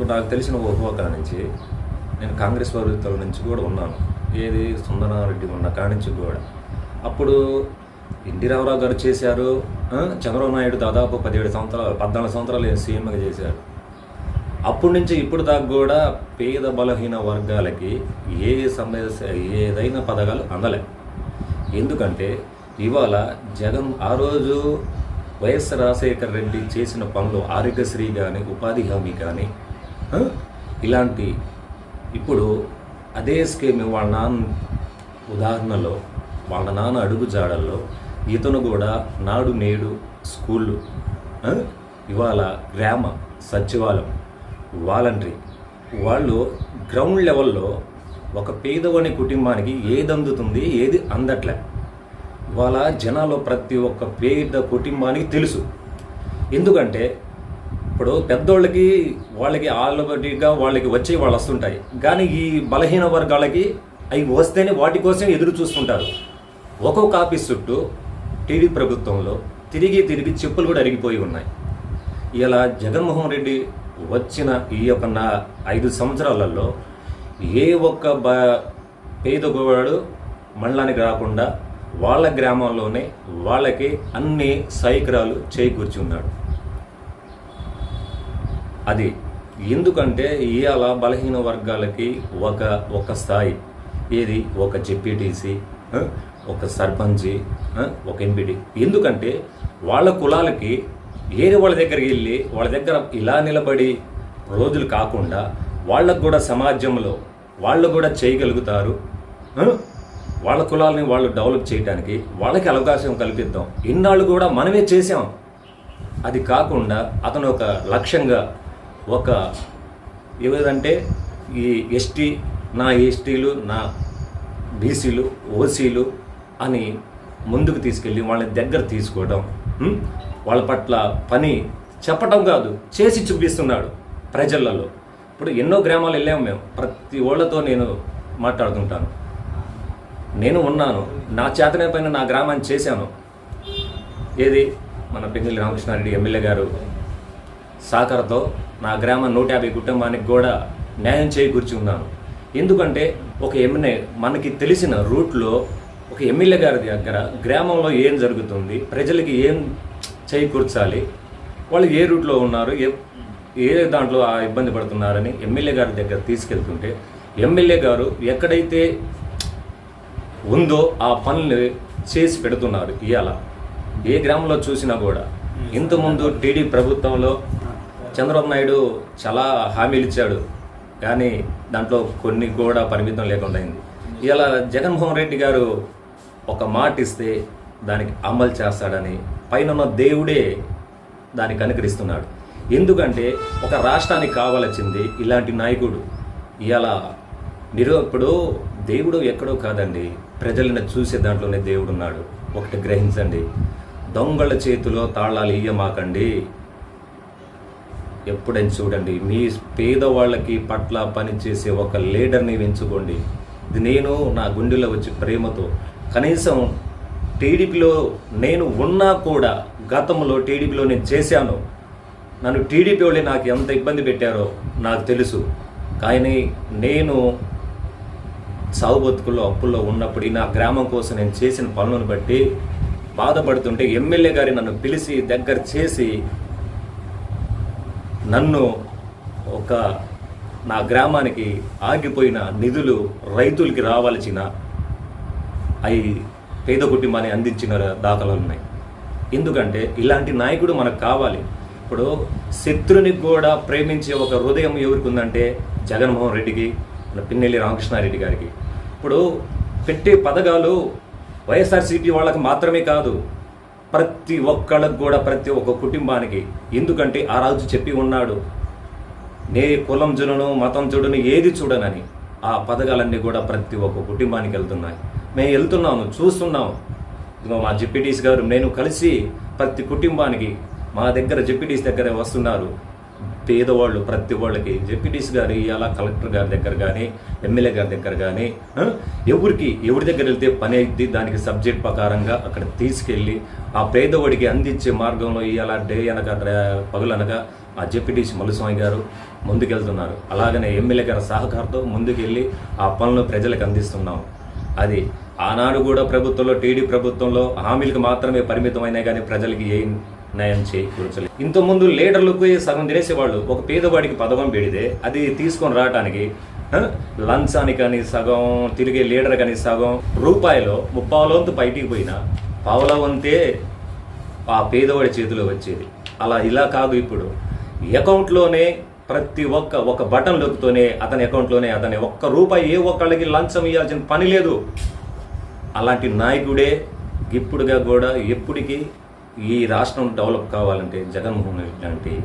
ఇప్పుడు నాకు తెలిసిన ఊహోకాల నుంచి నేను కాంగ్రెస్ ప్రభుత్వం నుంచి కూడా ఉన్నాను. ఏది? సుందరారెడ్డి ఉన్న కాడి నుంచి కూడా. అప్పుడు ఎన్టీ రామారావు గారు చేశారు చంద్రబాబు నాయుడు దాదాపు పదిహేడు సంవత్సరాలు పద్నాలుగు సంవత్సరాలు సీఎంగా చేశారు. అప్పటి నుంచి ఇప్పుడు దాకా కూడా పేద బలహీన వర్గాలకి ఏ సమస్య ఏదైనా పథకాలు అందలే. ఎందుకంటే ఇవాళ జగన్ ఆ రోజు వైఎస్ రాజశేఖర రెడ్డి చేసిన పనులు ఆరోగ్యశ్రీ కానీ ఉపాధి హామీ కానీ ఇలాంటి ఇప్పుడు అదే స్కీమ్ వాళ్ళ నాన్న ఉదాహరణలో వాళ్ళ నాన్న అడుగు జాడల్లో ఇతను కూడా నాడు నేడు స్కూళ్ళు ఇవాళ గ్రామ సచివాలయం వాలంటరీ. వాళ్ళు గ్రౌండ్ లెవెల్లో ఒక పేదవాని కుటుంబానికి ఏది అందుతుంది ఏది అందట్లే. ఇవాళ జనాలు ప్రతి ఒక్క పేద కుటుంబానికి తెలుసు. ఎందుకంటే ఇప్పుడు పెద్దోళ్ళకి వాళ్ళకి ఆల్రెడీగా వాళ్ళకి వచ్చి వాళ్ళు వస్తుంటాయి. కానీ ఈ బలహీన వర్గాలకి అవి వస్తేనే వాటి కోసం ఎదురు చూస్తుంటారు. ఒక్కొక్క ఆఫీస్ చుట్టూ టీడీ ప్రభుత్వంలో తిరిగి తిరిగి చెప్పులు కూడా అరిగిపోయి ఉన్నాయి. ఇలా జగన్మోహన్ రెడ్డి వచ్చిన ఈ యొక్క నా ఐదు సంవత్సరాలలో ఏ ఒక్క బ పేదవాడు మండలానికి రాకుండా వాళ్ళ గ్రామంలోనే వాళ్ళకి అన్ని సైకరాలు చేకూర్చున్నాడు. అది ఎందుకంటే ఇవాళ బలహీన వర్గాలకి ఒక ఒక స్థాయి. ఏది? ఒక జెపిటీసీ ఒక సర్పంచి ఒక ఎంపీటీ. ఎందుకంటే వాళ్ళ కులాలకి ఏది వాళ్ళ దగ్గరికి వెళ్ళి వాళ్ళ దగ్గర ఇలా నిలబడి రోజులు కాకుండా వాళ్ళకు కూడా సమాజంలో వాళ్ళు కూడా చేయగలుగుతారు. వాళ్ళ కులాలని వాళ్ళు డెవలప్ చేయడానికి వాళ్ళకి అవకాశం కల్పిద్దాం. ఇన్నాళ్ళు కూడా మనమే చేసాం అది కాకుండా అతను ఒక లక్ష్యంగా ఒక ఏదంటే ఈ ఎస్టీ నా ఎస్టీలు నా బీసీలు ఓసీలు అని ముందుకు తీసుకెళ్ళి వాళ్ళని దగ్గర తీసుకోవడం వాళ్ళ పట్ల పని చెప్పటం కాదు చేసి చూపిస్తున్నాడు ప్రజలలో. ఇప్పుడు ఎన్నో గ్రామాలు వెళ్ళాము మేము. ప్రతి ఓళ్ళతో నేను మాట్లాడుతుంటాను. నేను ఉన్నాను. నా చేతనే పైన నా గ్రామాన్ని చేశాను. ఏది? మన పెంగిలి రామకృష్ణారెడ్డి ఎమ్మెల్యే గారు సహకారంతో నా గ్రామం నూట యాభై కుటుంబానికి కూడా న్యాయం చేకూర్చి ఉన్నాను. ఎందుకంటే ఒక ఎమ్మెల్యే మనకి తెలిసిన రూట్లో ఒక ఎమ్మెల్యే గారి దగ్గర గ్రామంలో ఏం జరుగుతుంది ప్రజలకి ఏం చేకూర్చాలి వాళ్ళు ఏ రూట్లో ఉన్నారు ఏ ఏ దాంట్లో ఆ ఇబ్బంది పడుతున్నారని ఎమ్మెల్యే గారి దగ్గర తీసుకెళ్తుంటే ఎమ్మెల్యే గారు ఎక్కడైతే ఉందో ఆ పనులు చేసి పెడుతున్నారు ఇవాళ ఏ గ్రామంలో చూసినా కూడా. ఇంతకుముందు టీడీ ప్రభుత్వంలో చంద్రబాబు నాయుడు చాలా హామీలు ఇచ్చాడు. కానీ దాంట్లో కొన్ని కూడా పరిమితం లేకుండా అయింది. ఇలా జగన్మోహన్ రెడ్డి గారు ఒక మాట ఇస్తే దానికి అమలు చేస్తాడని పైన దేవుడే దానికి అనుకరిస్తున్నాడు ఎందుకంటే ఒక రాష్ట్రానికి కావాల్సింది ఇలాంటి నాయకుడు. ఇలా మీరు ఇప్పుడు దేవుడు ఎక్కడో కాదండి. ప్రజలను చూసే దాంట్లోనే దేవుడు ఉన్నాడు ఒకటి గ్రహించండి. దొంగల చేతిలో తాళాలు ఇయ్యమాకండి. ఎప్పుడైనా చూడండి మీ పేదవాళ్ళకి పట్ల పనిచేసే ఒక లీడర్ని ఎంచుకోండి. ఇది నేను నా గుండెలో వచ్చి ప్రేమతో. కనీసం టీడీపీలో నేను ఉన్నా కూడా గతంలో టీడీపీలో నేను చేశాను. నన్ను టీడీపీ వాళ్ళే నాకు ఎంత ఇబ్బంది పెట్టారో నాకు తెలుసు. కానీ నేను సాగు బతుకుల్లో అప్పుల్లో ఉన్నప్పుడు నా గ్రామం కోసం నేను చేసిన పనులను బట్టి బాధపడుతుంటే ఎమ్మెల్యే గారి నన్ను పిలిచి దగ్గర చేసి నన్ను ఒక నా గ్రామానికి ఆగిపోయిన నిధులు రైతులకి రావాల్సిన అవి పేద కుటుంబాన్ని అందించిన దాఖలు ఉన్నాయి. ఎందుకంటే ఇలాంటి నాయకుడు మనకు కావాలి. ఇప్పుడు శత్రుని కూడా ప్రేమించే ఒక హృదయం ఎవరికి ఉందంటే జగన్మోహన్ రెడ్డికి పిన్నెల్లి రామకృష్ణారెడ్డి గారికి. ఇప్పుడు పెట్టే పథకాలు వైఎస్ఆర్సీపీ వాళ్ళకి మాత్రమే కాదు. ప్రతి ఒక్కళ్ళకు కూడా ప్రతి ఒక్క కుటుంబానికి. ఎందుకంటే ఆ రాజు చెప్పి ఉన్నాడు నే కులం చూడను మతం చూడను ఏది చూడనని. ఆ పథకాలన్నీ కూడా ప్రతి ఒక్క కుటుంబానికి వెళ్తున్నాయి. మేము వెళ్తున్నాము చూస్తున్నాము. ఇదిగో మా జెప్యూటీస్ గారు నేను కలిసి ప్రతి కుటుంబానికి మా దగ్గర జెప్యూటీస్ దగ్గర వస్తున్నారు. పేదవాళ్ళు ప్రతి వాళ్ళకి జెప్యూటీస్ గారు ఇవాళ కలెక్టర్ గారి దగ్గర కానీ ఎమ్మెల్యే గారి దగ్గర కానీ ఎవరికి ఎవరి దగ్గర వెళ్తే పని అయింది దానికి సబ్జెక్ట్ ప్రకారంగా అక్కడ తీసుకెళ్ళి ఆ పేదవాడికి అందించే మార్గంలో ఇలా డే అనక పగులు అనగా ఆ జెపిటీసీ మల్లుస్వామి గారు ముందుకెళ్తున్నారు. అలాగనే ఎమ్మెల్యే గారి సహకారంతో ముందుకెళ్ళి ఆ పనులు ప్రజలకు అందిస్తున్నాం. అది ఆనాడు కూడా ప్రభుత్వంలో టీడీ ప్రభుత్వంలో హామీలకు మాత్రమే పరిమితమైనా కానీ ప్రజలకి ఏం న్యాయం చేకూర్చలేదు ఇంతకుముందు లీడర్లకు సగం తినేసేవాళ్ళు? ఒక పేదవాడికి పదవం పెడితే అది తీసుకొని రావడానికి లంచానికి కానీ సగం తిరిగే లీడర్ కానీ సగం రూపాయలో ముప్పావులోంతు బయటికి పోయినా పావుల వంతే ఆ పేదవాడి చేతిలో వచ్చేది. అలా ఇలా కాదు ఇప్పుడు. అకౌంట్లోనే ప్రతి ఒక్క ఒక బటన్ లొక్కుతోనే అతని అకౌంట్లోనే అతని ఒక్క రూపాయి ఏ ఒక్కళ్ళకి లంచం ఇవ్వాల్సిన పని లేదు. అలాంటి నాయకుడే ఇప్పుడుగా కూడా ఎప్పటికీ ఈ రాష్ట్రం డెవలప్ కావాలంటే జగన్మోహన్ రెడ్డి లాంటి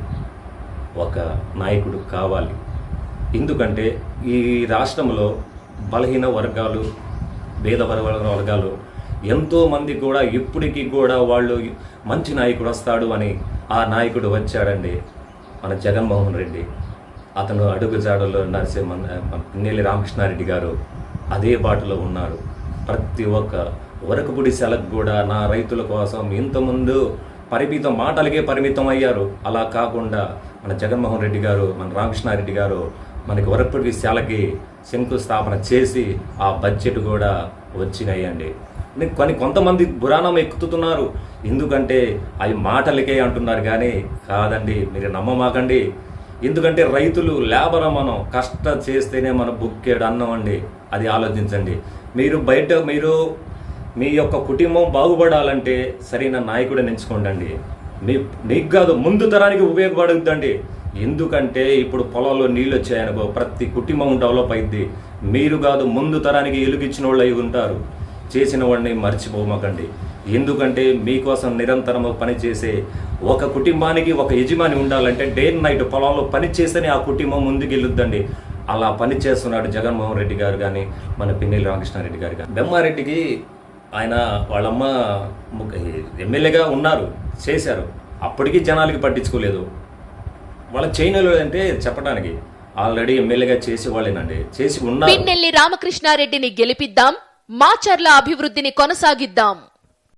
ఒక నాయకుడు కావాలి. ఎందుకంటే ఈ రాష్ట్రంలో బలహీన వర్గాలు భేద వర్గ- వర్గాలు ఎంతోమంది కూడా ఇప్పటికీ కూడా వాళ్ళు మంచి నాయకుడు వస్తాడు అని ఆ నాయకుడు వచ్చాడండి మన జగన్మోహన్ రెడ్డి. అతను అడుగుజాడలో నరసింహ మన పిన్నెల్లి రామకృష్ణారెడ్డి గారు అదే బాటలో ఉన్నారు. ప్రతి ఒక్క వరకపుడి సెలకు కూడా నా రైతుల కోసం ఇంతకుముందు పరిమితం మాటలకే పరిమితం అయ్యారు. అలా కాకుండా మన జగన్మోహన్ రెడ్డి గారు మన రామకృష్ణారెడ్డి గారు మనకి వరకపుడి శాలకి శంకుస్థాపన చేసి ఆ బడ్జెట్ కూడా వచ్చినాయండి. నేను కొన్ని కొంతమంది పురాణం ఎక్కుతున్నారు ఎందుకంటే అవి మాటలకే అంటున్నారు కానీ కాదండి మీరు నమ్మమాకండి. ఎందుకంటే రైతులు లేబర్ మనం కష్ట చేస్తేనే మన బుక్కేడు అన్నం అండి అది ఆలోచించండి. మీరు బయట మీరు మీ యొక్క కుటుంబం బాగుపడాలంటే సరైన నాయకుడిని ఎంచుకోండి మీ మీకు కాదు ముందు తరానికి ఉపయోగపడుద్దండి. ఎందుకంటే ఇప్పుడు పొలంలో నీళ్ళు వచ్చాయనుకో ప్రతి కుటుంబం డెవలప్ అయింది మీరు కాదు ముందు తరానికి ఎలుగిచ్చిన వాళ్ళు అయి ఉంటారు. చేసిన వాడిని మర్చిపోమకండి. ఎందుకంటే మీకోసం నిరంతరము పనిచేసే ఒక కుటుంబానికి ఒక యజమాని ఉండాలంటే డే నైట్ పొలంలో పనిచేస్తేనే ఆ కుటుంబం ముందుకెళ్ళొద్దండి. అలా పని చేస్తున్నాడు జగన్మోహన్ రెడ్డి గారు కానీ మన పిన్నెల్లి రామకృష్ణారెడ్డి గారు కానీ బెమ్మారెడ్డికి ఆయన వాళ్ళమ్మ ఎమ్మెల్యేగా ఉన్నారు చేశారు. అప్పటికీ జనాలకి పట్టించుకోలేదు. వాళ్ళ చైనాలో అంటే చెప్పడానికి ఆల్రెడీ ఎమ్మెల్యేగా చేసి వాళ్ళేనండి. చేసి ఉన్నారు. పిన్నెల్లి రామకృష్ణారెడ్డిని గెలిపిద్దాం మాచర్ల అభివృద్ధిని కొనసాగిద్దాం.